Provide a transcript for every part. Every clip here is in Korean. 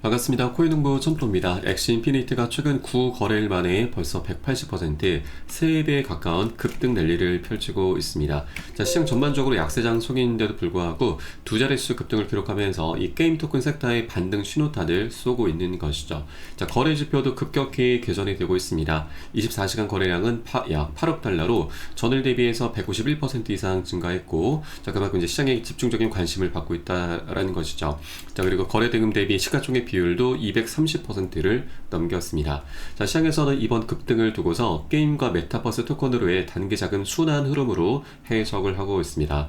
반갑습니다. 코인홍보 첨프로입니다. 엑시 인피니트가 최근 9거래일 만에 벌써 180% 3배에 가까운 급등 랠리를 펼치고 있습니다. 자, 시장 전반적으로 약세장 속인데도 불구하고 두 자릿수 급등을 기록하면서 이 게임 토큰 섹터의 반등 신호탄을 쏘고 있는 것이죠. 자, 거래 지표도 급격히 개선이 되고 있습니다. 24시간 거래량은 파, 약 8억 달러로 전일 대비해서 151% 이상 증가했고, 자, 그만큼 이제 시장에 집중적인 관심을 받고 있다라는 것이죠. 자, 그리고 거래 대금 대비 시가총액 비율도 230%를 넘겼습니다. 자, 시장에서는 이번 급등을 두고서 게임과 메타버스 토큰으로의 단기 자금 순환 흐름으로 해석을 하고 있습니다.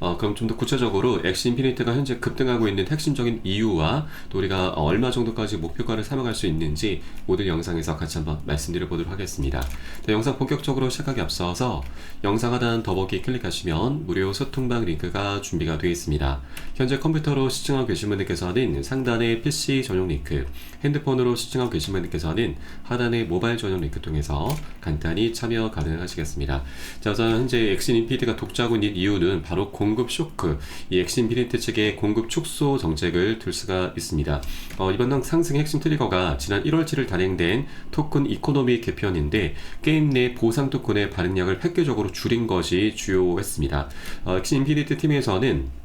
어, 그럼 좀 더 구체적으로 엑시 인피니트가 현재 급등하고 있는 핵심적인 이유와 또 우리가 어, 얼마 정도까지 목표가를 사용할 수 있는지 오늘 영상에서 같이 한번 말씀드려 보도록 하겠습니다. 네, 영상 본격적으로 시작하기 앞서서 영상 하단 더보기 클릭하시면 무료 소통방 링크가 준비가 되어 있습니다. 현재 컴퓨터로 시청하고 계신 분들께서는 상단의 PC 전용 링크, 핸드폰으로 시청하고 계신 분들께서는 하단의 모바일 전용 링크 통해서 간단히 참여 가능하시겠습니다. 자, 우선 현재 엑시 인피니트가 독주하고 있는 이유는 바로 공 공급 쇼크, 이 엑신 비니트 측의 공급 축소 정책을 들 수가 있습니다. 어, 이번 상승 핵심 트리거가 지난 1월 7일 단행된 토큰 이코노미 개편인데 게임 내 보상 토큰의 발행량을 획기적으로 줄인 것이 주요했습니다. 어, 엑신 비니트 팀에서는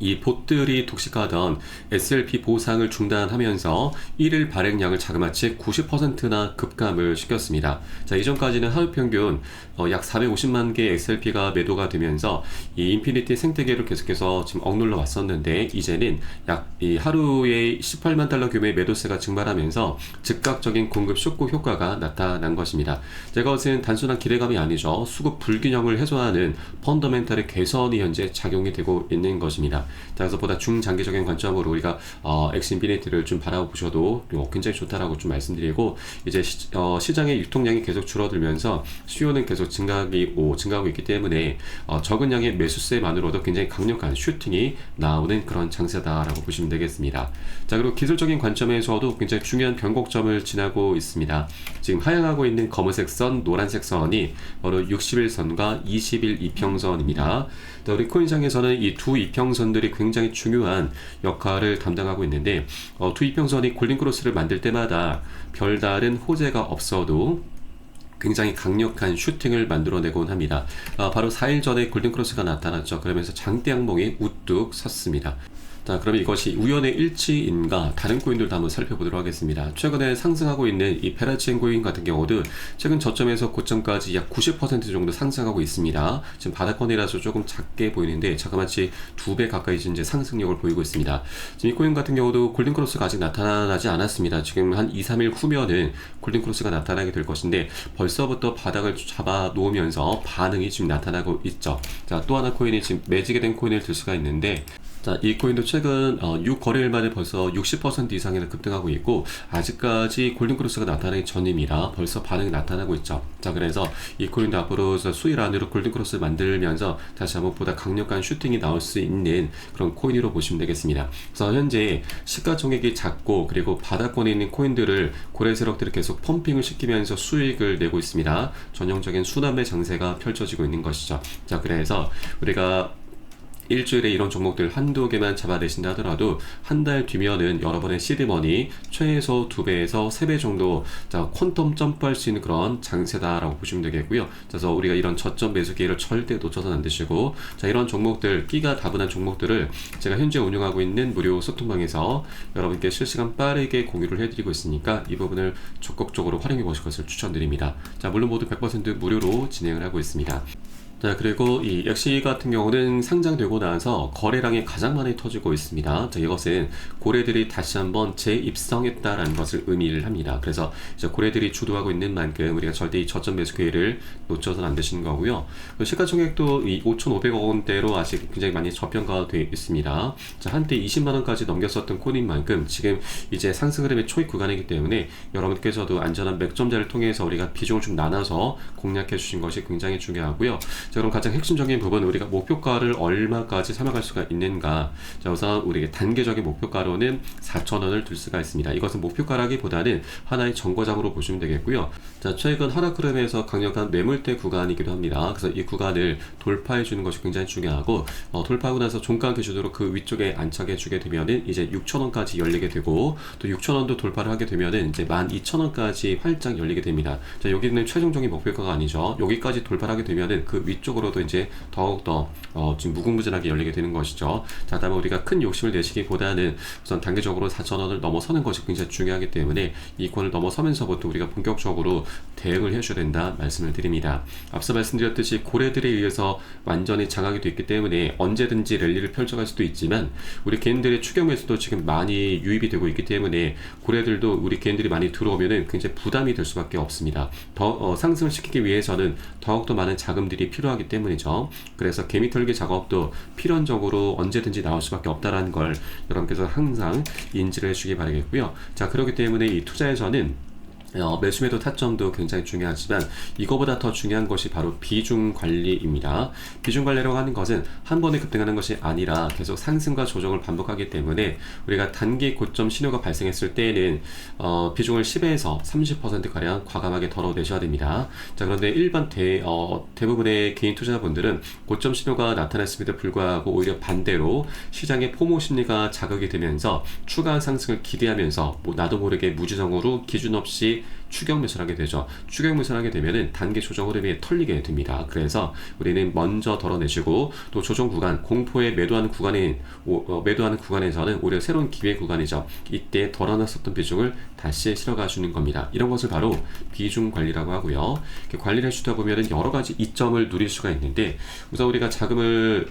이 봇들이 독식하던 SLP 보상을 중단하면서 1일 발행량을 자그마치 90%나 급감을 시켰습니다. 자, 이전까지는 하루 평균 어, 약 450만 개 SLP가 매도가 되면서 이 인피니티 생태계를 계속해서 지금 억눌러 왔었는데 이제는 약 이 하루에 18만 달러 규모의 매도세가 증발하면서 즉각적인 공급 쇼크 효과가 나타난 것입니다. 제가 것은 단순한 기대감이 아니죠. 수급 불균형을 해소하는 펀더멘탈의 개선이 현재 작용이 되고 있는 것입니다. 자, 그래서 보다 중장기적인 관점으로 우리가 어, 엑스인피니티를 좀 바라보셔도 어, 굉장히 좋다라고 좀 말씀드리고 이제 시, 어, 시장의 유통량이 계속 줄어들면서 수요는 계속 증가하기 오, 증가하고 있기 때문에 어, 적은 양의 매수세만으로도 굉장히 강력한 슈팅이 나오는 그런 장세다라고 보시면 되겠습니다. 자, 그리고 기술적인 관점에서도 굉장히 중요한 변곡점을 지나고 있습니다. 지금 하향하고 있는 검은색 선, 노란색 선이 바로 60일선과 20일 이평선입니다. 우리 코인상에서는 이 두 이평선들 이 굉장히 중요한 역할을 담당하고 있는데 어, 두 이평선이 골든크로스를 만들 때마다 별다른 호재가 없어도 굉장히 강력한 슈팅을 만들어내곤 합니다. 어, 바로 4일 전에 골든크로스가 나타났죠. 그러면서 장대 항목이 우뚝 섰습니다. 자, 그럼 이것이 우연의 일치인가 다른 코인들도 한번 살펴보도록 하겠습니다. 최근에 상승하고 있는 이 페라치엔 코인 같은 경우도 최근 저점에서 고점까지 약 90% 정도 상승하고 있습니다. 지금 바닥권이라서 조금 작게 보이는데 자그마치 두 배 가까이 이제 상승력을 보이고 있습니다. 지금 이 코인 같은 경우도 골든크로스가 아직 나타나지 않았습니다. 지금 한 2, 3일 후면은 골든크로스가 나타나게 될 것인데 벌써부터 바닥을 잡아 놓으면서 반응이 지금 나타나고 있죠. 자, 또 하나 코인이 지금 매지게 된 코인을 들 수가 있는데 자, 이 코인도 최근 어, 6거래일 만에 벌써 60% 이상이나 급등하고 있고 아직까지 골든크로스가 나타나기 전입니다. 벌써 반응이 나타나고 있죠. 자, 그래서 이 코인도 앞으로 수일 안으로 골든크로스를 만들면서 다시 한번 보다 강력한 슈팅이 나올 수 있는 그런 코인으로 보시면 되겠습니다. 그래서 현재 시가총액이 작고 그리고 바닥권에 있는 코인들을 고래 세력들을 계속 펌핑을 시키면서 수익을 내고 있습니다. 전형적인 순환매 장세가 펼쳐지고 있는 것이죠. 자, 그래서 우리가 일주일에 이런 종목들 한두 개만 잡아내신다 하더라도 한 달 뒤면은 여러분의 시드머니 최소 두 배에서 세 배 정도 자 퀀텀 점프할 수 있는 그런 장세다라고 보시면 되겠고요. 그래서 우리가 이런 저점 매수 기회를 절대 놓쳐서는 안 되시고 자 이런 종목들 끼가 다분한 종목들을 제가 현재 운영하고 있는 무료 소통방에서 여러분께 실시간 빠르게 공유를 해드리고 있으니까 이 부분을 적극적으로 활용해 보실 것을 추천드립니다. 자 물론 모두 100% 무료로 진행을 하고 있습니다. 자, 그리고 이 엑시 같은 경우는 상장되고 나서 거래량이 가장 많이 터지고 있습니다. 자, 이것은 고래들이 다시 한번 재입성했다라는 것을 의미를 합니다. 그래서 이제 고래들이 주도하고 있는 만큼 우리가 절대 이 저점 매수 기회를 놓쳐서는 안 되시는 거고요. 그 시가총액도 이 5,500억 원대로 아직 굉장히 많이 저평가되어 있습니다. 자, 한때 20만 원까지 넘겼었던 코인 만큼 지금 이제 상승 흐름의 초입 구간이기 때문에 여러분께서도 안전한 맥점자를 통해서 우리가 비중을 좀 나눠서 공략해 주신 것이 굉장히 중요하고요. 자, 그럼 가장 핵심적인 부분 우리가 목표가를 얼마까지 삼아갈 수가 있는가? 자, 우선 우리에게 단계적인 목표가로는 4,000원을 둘 수가 있습니다. 이것은 목표가라기보다는 하나의 정거장으로 보시면 되겠고요. 자, 최근 하락 흐름에서 강력한 매물대 구간이기도 합니다. 그래서 이 구간을 돌파해 주는 것이 굉장히 중요하고 어, 돌파하고 나서 종가 기준으로 그 위쪽에 안착해 주게 되면은 이제 6,000원까지 열리게 되고 또 6,000원도 돌파를 하게 되면은 이제 12,000원까지 활짝 열리게 됩니다. 자, 여기는 최종적인 목표가가 아니죠. 여기까지 돌파를 하게 되면은 그 위 쪽으로도 이제 더욱더 어, 지금 무궁무진하게 열리게 되는 것이죠. 자, 다음에 우리가 큰 욕심을 내시기보다는 우선 단계적으로 4,000원을 넘어서는 것이 굉장히 중요하기 때문에 이 권을 넘어서면서부터 우리가 본격적으로 대응을 해줘야 된다 말씀을 드립니다. 앞서 말씀드렸듯이 고래들에 의해서 완전히 장악이 됐기 때문에 언제든지 랠리를 펼쳐갈 수도 있지만 우리 개인들의 매수도 지금 많이 유입이 되고 있기 때문에 고래들도 우리 개인들이 많이 들어오면은 굉장히 부담이 될 수밖에 없습니다. 더 어, 상승을 시키기 위해서는 더욱더 많은 자금들이 필요 하기 때문이죠. 그래서 개미 털기 작업도 필연적으로 언제든지 나올 수밖에 없다라는 걸 여러분께서 항상 인지를 해주시기 바라겠고요. 자 그렇기 때문에 이 투자에서는 어, 매수매도 타점도 굉장히 중요하지만 이거보다 더 중요한 것이 바로 비중 관리입니다. 비중 관리라고 하는 것은 한 번에 급등하는 것이 아니라 계속 상승과 조정을 반복하기 때문에 우리가 단기 고점 신호가 발생했을 때에는 어, 비중을 10에서 30% 가량 과감하게 덜어내셔야 됩니다. 자 그런데 일반 대, 어, 대부분의 개인 투자자분들은 고점 신호가 나타났음에도 불구하고 오히려 반대로 시장의 포모 심리가 자극이 되면서 추가 상승을 기대하면서 뭐 나도 모르게 무지성으로 기준 없이 추격 매수를 하게 되죠. 추격 매수를 하게 되면은 단기 조정 흐름에 털리게 됩니다. 그래서 우리는 먼저 덜어내시고 또 조정 구간, 공포에 매도하는 구간인 오, 어, 매도하는 구간에서는 오히려 새로운 기회 구간이죠. 이때 덜어놨었던 비중을 다시 실어가 주는 겁니다. 이런 것을 바로 비중 관리라고 하고요. 관리를 해주다 보면은 여러 가지 이점을 누릴 수가 있는데 우선 우리가 자금을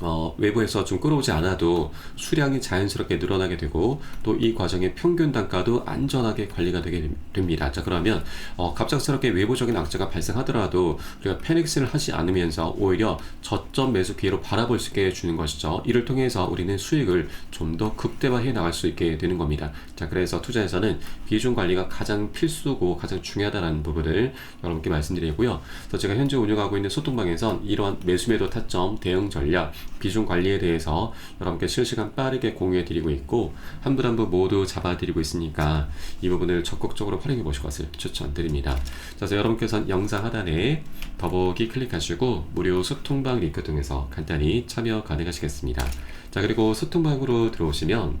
어, 외부에서 좀 끌어오지 않아도 수량이 자연스럽게 늘어나게 되고 또 이 과정의 평균 단가도 안전하게 관리가 되게 됩니다. 자 그러면 어, 갑작스럽게 외부적인 악재가 발생하더라도 우리가 패닉스를 하지 않으면서 오히려 저점 매수 기회로 바라볼 수 있게 해주는 것이죠. 이를 통해서 우리는 수익을 좀 더 극대화해 나갈 수 있게 되는 겁니다. 자 그래서 투자에서는 비중 관리가 가장 필수고 가장 중요하다는 부분을 여러분께 말씀드리고요. 그래서 제가 현재 운영하고 있는 소통방에선 이러한 매수매도 타점 대응 전략 비중 관리에 대해서 여러분께 실시간 빠르게 공유해 드리고 있고 한 분 한 분 모두 잡아 드리고 있으니까 이 부분을 적극적으로 활용해 보실 것을 추천드립니다. 자, 그래서 여러분께서는 영상 하단에 더보기 클릭하시고 무료 소통방 링크 통해서 간단히 참여 가능하시겠습니다. 자, 그리고 소통방으로 들어오시면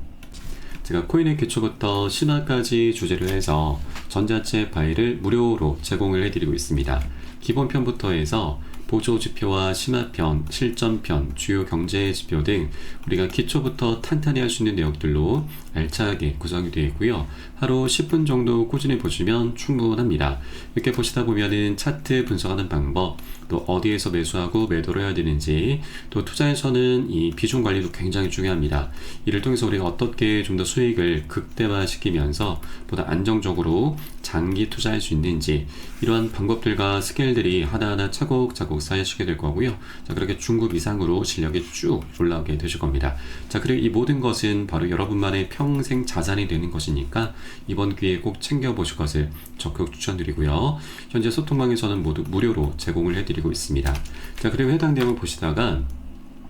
제가 코인의 기초부터 심화까지 주제로 해서 전자책 파일을 무료로 제공을 해드리고 있습니다. 기본편부터 해서 보조 지표와 심화편, 실전편, 주요 경제 지표 등 우리가 기초부터 탄탄히 할 수 있는 내용들로 알차게 구성이 되어 있고요. 하루 10분 정도 꾸준히 보시면 충분합니다. 이렇게 보시다 보면은 차트 분석하는 방법, 또 어디에서 매수하고 매도를 해야 되는지, 또 투자에서는 이 비중 관리도 굉장히 중요합니다. 이를 통해서 우리가 어떻게 좀 더 수익을 극대화시키면서 보다 안정적으로 장기 투자할 수 있는지 이러한 방법들과 스킬들이 하나하나 차곡차곡 쌓여지게 될 거고요. 자, 그렇게 중급 이상으로 실력이 쭉 올라오게 되실 겁니다. 자, 그리고 이 모든 것은 바로 여러분만의 평생 자산이 되는 것이니까 이번 기회에 꼭 챙겨보실 것을 적극 추천드리고요. 현재 소통방에서는 모두 무료로 제공을 해드리고 있습니다. 자, 그리고 해당 내용을 보시다가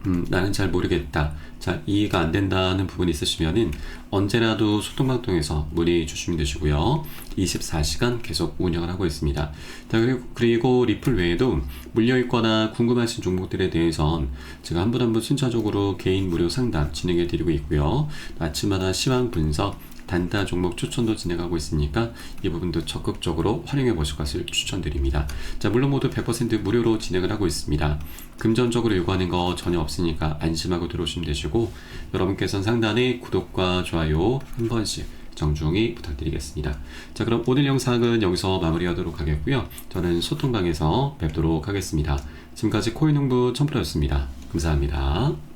음, 나는 잘 모르겠다. 자, 이해가 안 된다는 부분이 있으시면은 언제라도 소통방 통해서 문의 주시면 되시고요. 24시간 계속 운영을 하고 있습니다. 자, 그리고, 그리고 리플 외에도 물려있거나 궁금하신 종목들에 대해선 제가 한 분 한 분 순차적으로 개인 무료 상담 진행해 드리고 있고요. 아침마다 시황 분석, 단타 종목 추천도 진행하고 있으니까 이 부분도 적극적으로 활용해 보실 것을 추천드립니다. 자, 물론 모두 100% 무료로 진행을 하고 있습니다. 금전적으로 요구하는 거 전혀 없으니까 안심하고 들어오시면 되시고 여러분께서는 상단에 구독과 좋아요 한 번씩 정중히 부탁드리겠습니다. 자, 그럼 오늘 영상은 여기서 마무리하도록 하겠고요. 저는 소통방에서 뵙도록 하겠습니다. 지금까지 코인홍부 첨프로였습니다. 감사합니다.